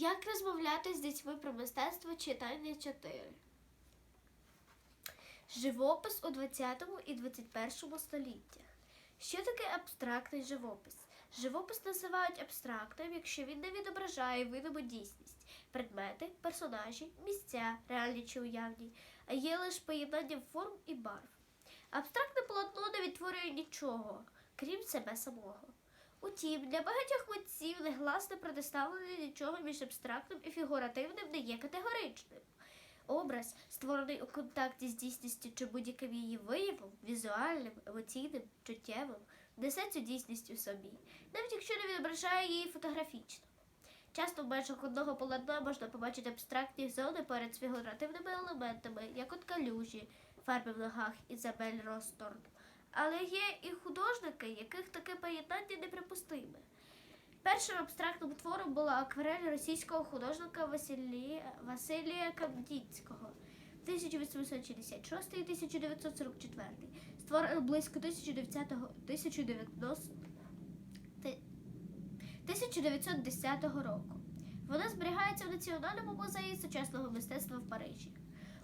Як розмовляти з дітьми про мистецтво читання 4? Живопис у 20 і 21 століттях. Що таке абстрактний живопис? Живопис називають абстрактним, якщо він не відображає видиму дійсність, предмети, персонажі, місця, реальні чи уявні, а є лише поєднанням форм і барв. Абстрактне полотно не відтворює нічого, крім себе самого. Утім, для багатьох митців негласне протиставлення нічого між абстрактним і фігуративним не є категоричним. Образ, створений у контакті з дійсністю чи будь-яким її виявом, візуальним, емоційним, чуттєвим, несе цю дійсність у собі, навіть якщо не відображає її фотографічно. Часто в межах одного полотна можна побачити абстрактні зони поряд з фігуративними елементами, як от калюжі, фарби в ногах Ізабель Росторн. Але є і художники, яких таке поєднання неприпустиме. Першим абстрактним твором була акварель російського художника Василія, Василія Кандінського 1866 і 1944, створений близько 1910 року. Вона зберігається в Національному музеї сучасного мистецтва в Парижі.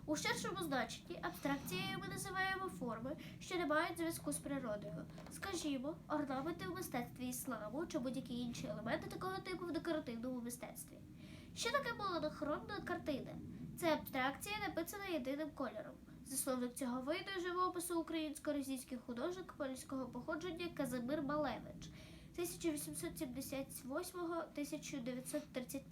У ширшому значенні абстракцією ми називаємо форми, що не мають зв'язку з природою. Скажімо, орнаменти в мистецтві ісламу чи будь-які інші елементи такого типу в декоративному мистецтві. Що таке монохромна картина? Це абстракція, написана єдиним кольором. Засновник цього виду живопису українсько-російський художник польського походження Казимир Малевич 1878-1935,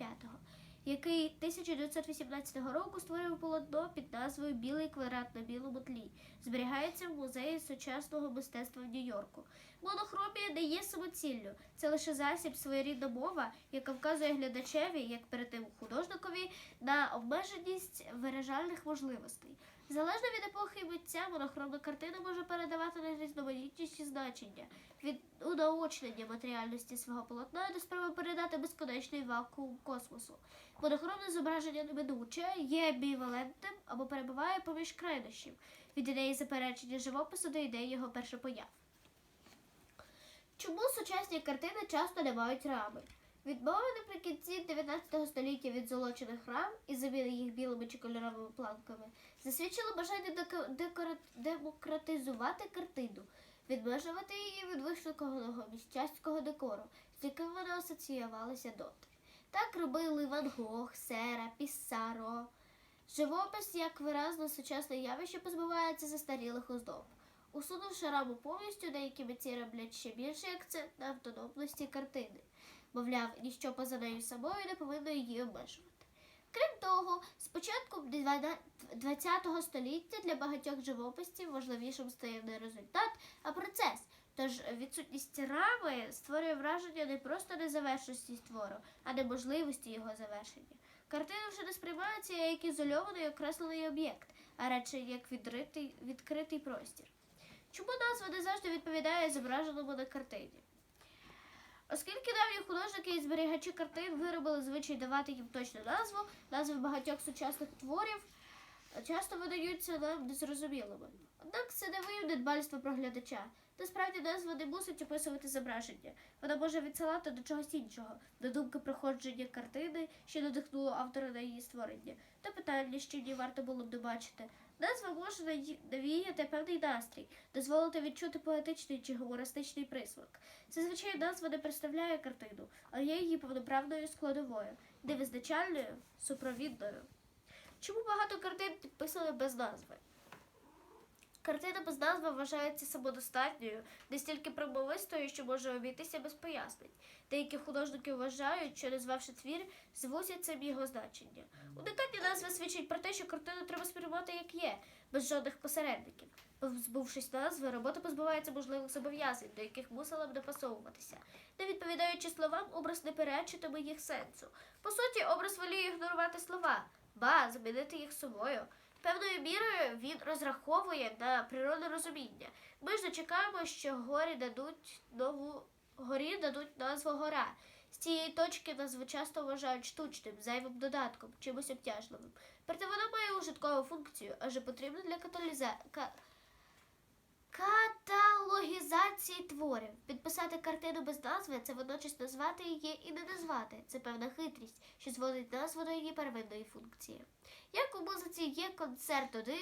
який 1918 року створив полотно під назвою Білий квадрат на білому тлі. Зберігається в музеї сучасного мистецтва в Нью-Йорку. Монохромія не є самоціллю, це лише засіб своєрідна мова, яка вказує глядачеві, як перед тим художникові, на обмеженість виражальних можливостей. Залежно від епохи митця, монохромна картина може передавати найрізноманітніші значення від унаочнення матеріальності свого полотна до спроби передати безконечний вакуум космосу. Монохромне зображення неминуче є амбівалентним або перебуває поміж крайнощів від ідеї заперечення живопису до ідеї його першопояв. Чому сучасні картини часто не мають рами? Відмови наприкінці 19 століття від золочених рам і заміни їх білими чи кольоровими планками засвідчило бажання демократизувати картину, відмежувати її від вишуканого міщастського декору, з яким вона асоціювалася доти. Так робили Ван Гог, Сера, Піссаро. Живопис, як виразно сучасне явище, позбувається застарілих оздоб. Усунувши раму повністю, деякі митці роблять ще більший акцент на автономності картини. Мовляв, ніщо поза нею самою не повинно її обмежувати. Крім того, з початку ХХ століття для багатьох живописців важливішим стає не результат, а процес. Тож відсутність рами створює враження не просто незавершеності твору, а неможливості його завершення. Картина вже не сприймається як ізольований окреслений об'єкт, а радше як відритий, відкритий простір. Чому назва не завжди відповідає зображеному на картині? Оскільки давні художники і зберігачі картин виробили звичай давати їм точну назву, назви багатьох сучасних творів часто видаються нам незрозумілими. Однак це не вияв недбальство про глядача. Насправді назва не мусить описувати зображення. Вона може відсилати до чогось іншого, до думки проходження картини, що надихнуло автора на її створення, та питання, що її варто було б добачити. Назва може навіяти певний настрій, дозволити відчути поетичний чи гумористичний присмак. Зазвичай назва не представляє картину, а є її повноправною складовою, невизначальною, супровідною. Чому багато картин підписали без назви? Картина без назви вважається самодостатньою, не стільки промовистою, що може обійтися без пояснень. Деякі художники вважають, що назвавши твір, звусять самі його значення. Уникання назви свідчить про те, що картину треба сприймати як є, без жодних посередників. Позбувшись назви, робота позбувається можливих зобов'язань, до яких мусила б допасовуватися. Не відповідаючи словам, образ не перечитиме їх сенсу. По суті, образ воліє ігнорувати слова, ба, замінити їх собою. Певною мірою він розраховує на природне розуміння. Ми ж дочекаємо, що горі дадуть нову горі дадуть назву гора. З цієї точки назву часто вважають штучним, зайвим додатком, чимось обтяжливим. Проте вона має ужиткову функцію, адже потрібна для каталіза... ка... Каталогізації творів. Підписати картину без назви це водночас назвати її і не назвати. Це певна хитрість, що зводить назву до її первинної функції. Як у музиці є концерт 1,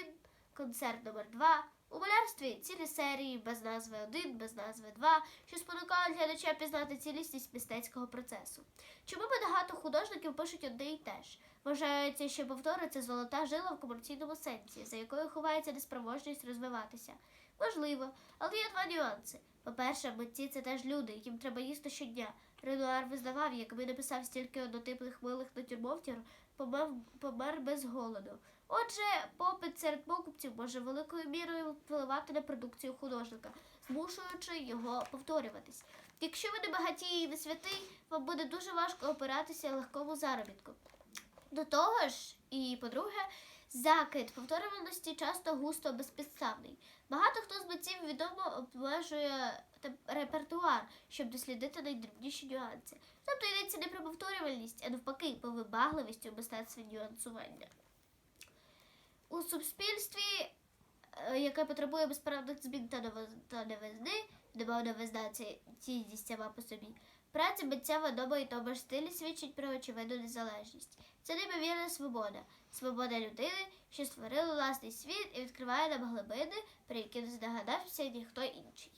концерт номер 2 у малярстві цілі серії без назви 1, без назви 2, що спонукають глядача пізнати цілісність мистецького процесу. Чому багато художників пишуть одне і те ж? Вважається, що повтори це золота жила в комерційному сенсі, за якою ховається неспроможність розвиватися. Можливо, але є два нюанси. По-перше, митці це теж люди, яким треба їсти щодня. Ренуар визнавав, якби написав стільки однотипних милих натюрмортів, помер, помер без голоду. Отже, попит серед покупців може великою мірою впливати на продукцію художника, змушуючи його повторюватись. Якщо ви не багатій і не святий, вам буде дуже важко опиратися легкому заробітку. До того ж, і по-друге, закид повторюваності часто густо безпідставний. Багато хто з митців відомо обмежує репертуар, щоб дослідити найдрібніші нюанси. Тобто йдеться не про повторювальність, а навпаки, по вибагливості у мистецтві нюансування. У суспільстві, е, яке потребує безправних змін та новиз- та новизни, нема новизна це цінність сама по собі. Праця митця в одному і тому ж стилі свідчить про очевидну незалежність. Це неймовірна свобода. Свобода людини, що створила власний світ і відкриває нам глибини, про які не здогадався ніхто інший.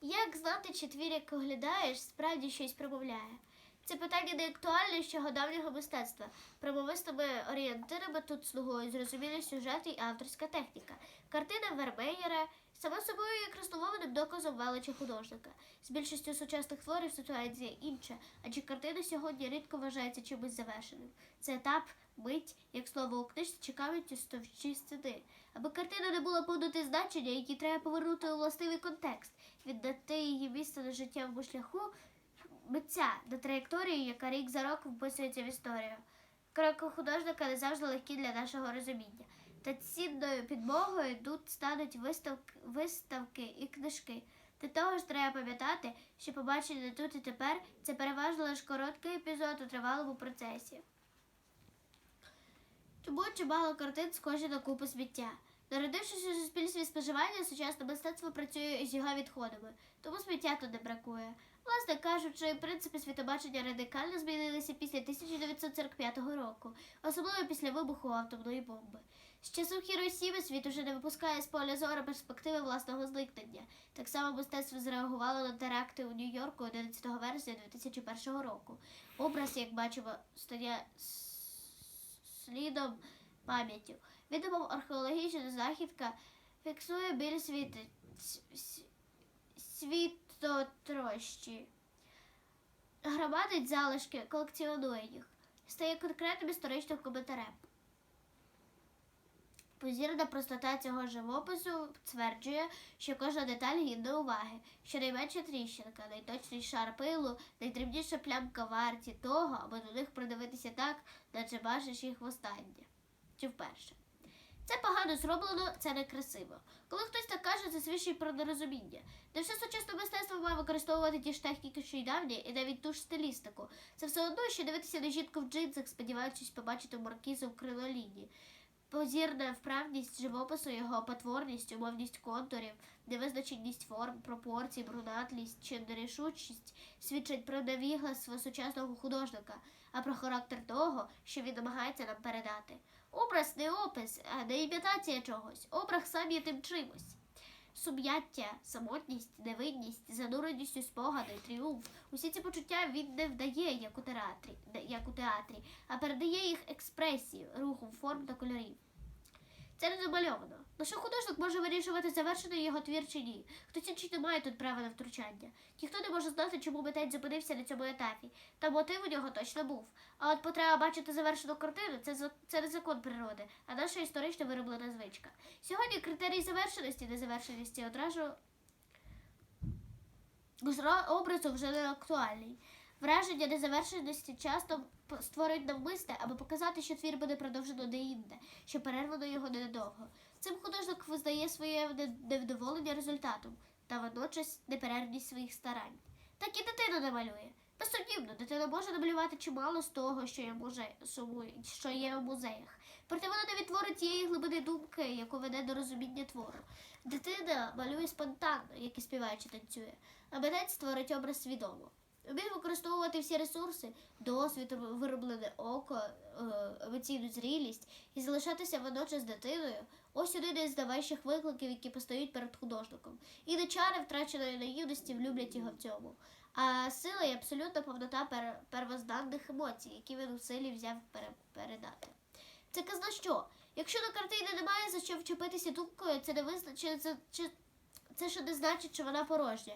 Як знати, чи твір, як оглядаєш, справді щось промовляє? Це питання не актуальне з чого давнього мистецтва. Промовистими орієнтирами тут слугують зрозумілі сюжети і авторська техніка. Картина Вермеєра сама собою є красномовним доказом величі художника. З більшістю сучасних творів ситуація інша, адже картина сьогодні рідко вважається чимось завершеним. Це етап, мить, як слово у книжці чекають стовчі стіни. Аби картина не була повнути значення, які треба повернути у властивий контекст, віддати її місце на життєвому шляху митця до траєкторії, яка рік за роком вписується в історію. Кроки художника не завжди легкі для нашого розуміння. Та цінною підмогою тут стануть виставки, виставки і книжки. До того ж треба пам'ятати, що побачення тут і тепер це переважно лише короткий епізод у тривалому процесі. Тому чимало картин схожі на купу сміття. Народившись у суспільстві споживання, сучасне мистецтво працює з його відходами, тому сміття не бракує. Власне кажучи, принципи світобачення радикально змінилися після 1945 року, особливо після вибуху атомної бомби. З часу Хіросіми світ уже не випускає з поля зору перспективи власного зникнення. Так само мистецтво зреагувало на теракти у Нью-Йорку 11 вересня 2001 року. Образ, як бачимо, стає слідом пам'яттю. Відома археологічна західка фіксує біль світи, с- с- світотрощі. Громадить залишки, колекціонує їх, стає конкретним історичним коментарем. Позірна простота цього живопису стверджує, що кожна деталь гідна уваги, що найменша тріщинка, найточніший шар пилу, найдрібніша плямка варті того, аби до них придивитися так, наче бачиш їх востаннє чи вперше. Це погано зроблено, це некрасиво. Коли хтось так каже, це свідчить про нерозуміння. Не все сучасне мистецтво має використовувати ті ж техніки, що й давні, і навіть ту ж стилістику. Це все одно, що дивитися на жінку в джинсах, сподіваючись побачити маркізу в крилоліні. Позірна вправність живопису, його потворність, умовність контурів, невизначеність форм, пропорцій, брунатлість чи нерішучість свідчать про невігластво сучасного художника, а про характер того, що він намагається нам передати. Образ не опис, а не імітація чогось. Образ сам є тим чимось. Сум'яття, самотність, невинність, зануреність у спогади, тріумф. Усі ці почуття він не вдає, як у театрі, як у театрі, а передає їх експресію, рухом форм та кольорів. Це не замальовано. Лише художник може вирішувати, завершений його твір чи ні. Хтось інший не має тут права на втручання. Ніхто не може знати, чому митець зупинився на цьому етапі. Та мотив у нього точно був. А от потреба бачити завершену картину це, це не закон природи, а наша історично вироблена звичка. Сьогодні критерій завершеності і незавершеності одразу образу вже не актуальний. Враження незавершеності часто створюють навмисне, аби показати, що твір буде продовжено деінде, що перервано його ненадовго. Цим художник визнає своє невдоволення результатом та водночас неперервність своїх старань. Так і дитина не малює. Безсумнівно, дитина може намалювати чимало з того, що є, музе... що є в музеях. Проте вона не відтворить тієї глибини думки, яку веде до розуміння твору. Дитина малює спонтанно, як і співаючи танцює, а митець створить образ свідомо. Вміє використовувати всі ресурси, досвід, вироблене око, е, емоційну зрілість і залишатися водночас дитиною. Ось один із найважчих викликів, які постають перед художником. І не втраченої наївності влюблять його в цьому. А сила і абсолютна повнота пер- первозданних емоцій, які він у силі взяв пере- передати. Це казна що? Якщо на картині немає за що вчепитися думкою, це не визначить, це, це ще не значить, що вона порожня.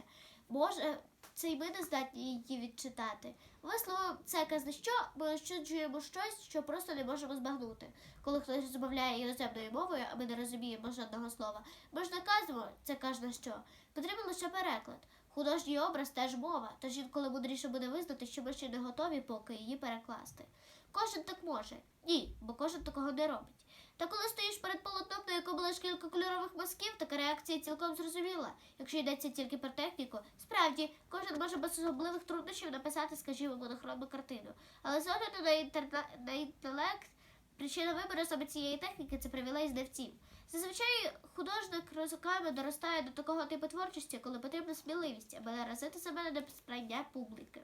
Може, це й ми не здатні її відчитати. Висловом це казна що, ми ощуджуємо щось, що просто не можемо збагнути. Коли хтось розмовляє іноземною мовою, а ми не розуміємо жодного слова, ми ж не кажемо це казна що. Потрібен лише переклад. Художній образ теж мова, тож інколи мудріше буде визнати, що ми ще не готові поки її перекласти. Кожен так може. Ні, бо кожен такого не робить. Та коли стоїш перед полотном, на якому лише кілька кольорових мазків, така реакція цілком зрозуміла. Якщо йдеться тільки про техніку, справді кожен може без особливих труднощів написати, скажімо, монохромну картину. Але з огляду на, інтерна... на інтелект, причина вибору саме цієї техніки це привілей знавців. Зазвичай художник роками доростає до такого типу творчості, коли потрібна сміливість, аби наразити себе на несприйняття публіки.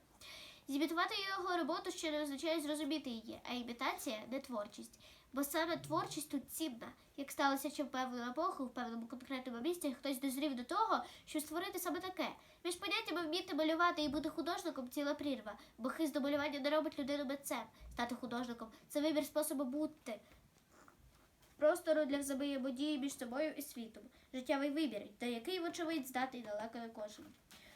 Зімітувати його роботу ще не означає зрозуміти її, а імітація не творчість. Бо саме творчість тут цінна. Як сталося чи в певну епоху, в певному конкретному місці хтось дозрів до того, щоб створити саме таке. Між поняттями вміти малювати і бути художником ціла прірва, бо хист до малювання не робить людину митцем. Стати художником це вибір способу бути. Простору для взаємодії між собою і світом. Життєвий вибір, та який, вочевидь, здатний далеко не кожен.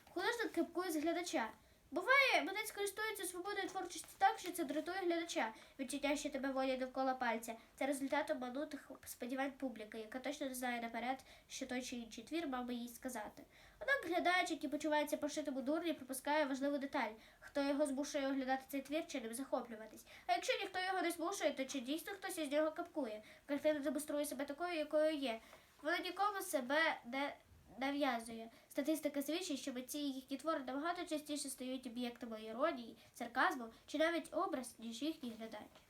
Художник кипкує з глядача. Буває, митець користується свободою творчості так, що це дратує глядача. Відчуття, що тебе водять довкола пальця. Це результат обманутих сподівань публіки, яка точно не знає наперед, що той чи інший твір мав би їй сказати. Однак глядач, який почувається пошитому дурні, пропускає важливу деталь, хто його змушує оглядати цей твір чи ним захоплюватись. А якщо ніхто його не змушує, то чи дійсно хтось із нього капкує? Картина демонструє себе такою, якою є. Вона нікому себе не нав'язує. Статистика свідчить, що митці і їхні твори набагато частіше стають об'єктами іронії, сарказму чи навіть образ, ніж їхній глядач.